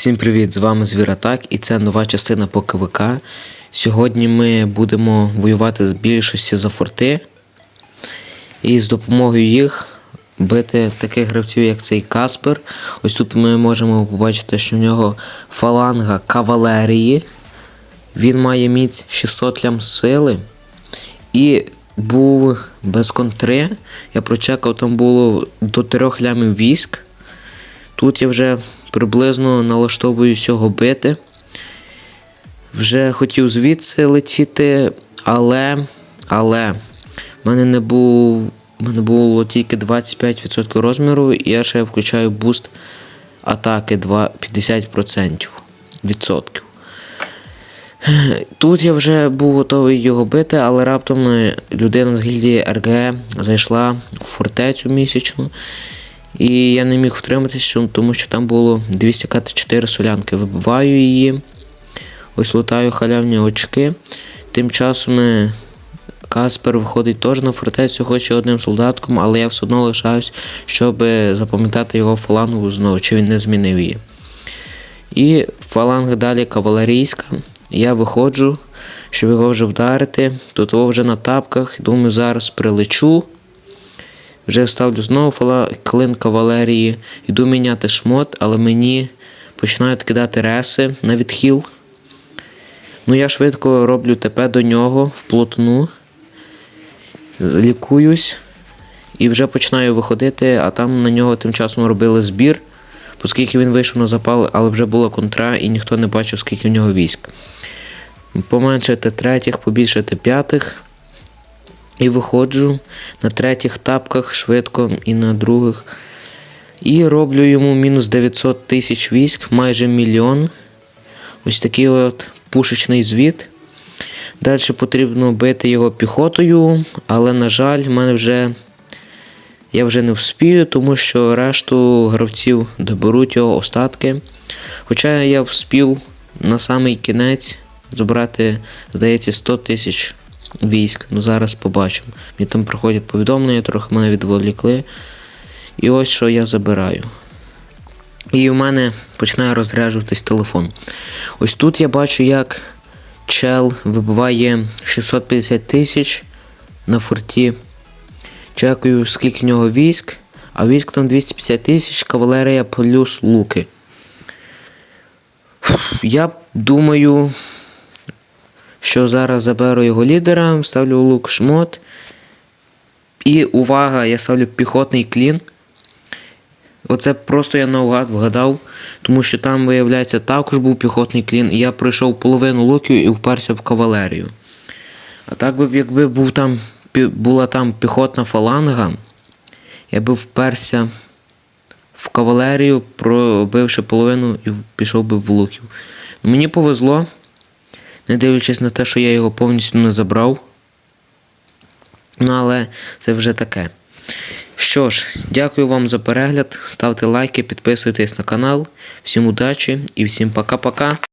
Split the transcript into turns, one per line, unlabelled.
Всім привіт! З вами Звіратак і це нова частина по КВК. Сьогодні ми будемо воювати з більшості за форти. І з допомогою їх бити таких гравців, як цей Каспер. Ось тут ми можемо побачити, що в нього фаланга кавалерії. Він має міць 600 лям сили. І був без контри. Я прочекав, там було до 3 лямів військ. Тут я вже приблизно налаштовуюсь його бити. Вже хотів звідси летіти, але. Але. в мене не був. в мене було тільки 25% розміру, і я ще включаю буст атаки 2, 50%. Відсотків. Тут я вже був готовий його бити, але раптом е, людина з гільдії РГ зайшла в фортецю місячну. І я не міг втриматися, тому що там було 204 солянки. Вибиваю її. Ось лутаю халявні очки. Тим часом е, Каспер виходить теж на фортецю, хоче одним солдатком, але я все одно лишаюсь, щоб запам'ятати його фалангу знову, чи він не змінив її. І фаланга далі кавалерійська. Я виходжу, щоб його вже вдарити. Тут вже на тапках. Думаю, зараз прилечу. Вже ставлю знову фала... клин кавалерії. Йду міняти шмот, але мені починають кидати реси на відхил. Ну, я швидко роблю ТП до нього вплотну. Лікуюсь. І вже починаю виходити, а там на нього тим часом робили збір, оскільки він вийшов на запал, але вже була контра, і ніхто не бачив, скільки в нього військ. Поменшити третіх, побільшити п'ятих. І виходжу на третіх тапках швидко і на других. І роблю йому мінус 900 тисяч військ, майже мільйон. Ось такий от пушечний звіт. Далі потрібно бити його піхотою, але, на жаль, в мене вже я вже не вспію, тому що решту гравців доберуть його остатки. Хоча я вспів на самий кінець забрати, здається, 100 тисяч військ. Ну зараз побачимо. Мені там приходять повідомлення, трохи мене відволікли. І ось що я забираю. І в мене починає розряджуватись телефон. Ось тут я бачу, як чел вибиває 650 тисяч на форті. Чекаю, скільки в нього військ, а військ там 250 тисяч, кавалерія плюс луки. Я думаю, що зараз заберу його лідера, ставлю лук шмот. І увага, я ставлю піхотний клін. Оце просто я наугад вгадав, тому що там, виявляється, також був піхотний клін, і я пройшов половину луків і вперся в кавалерію. А так би, якби був там, була там піхотна фаланга, я би вперся в кавалерію, пробивши половину і пішов би в луків. Мені повезло, не дивлячись на те, що я його повністю не забрав. Ну, але це вже таке. Що ж, дякую вам за перегляд. Ставте лайки, підписуйтесь на канал. Всім удачі і всім пока-пока.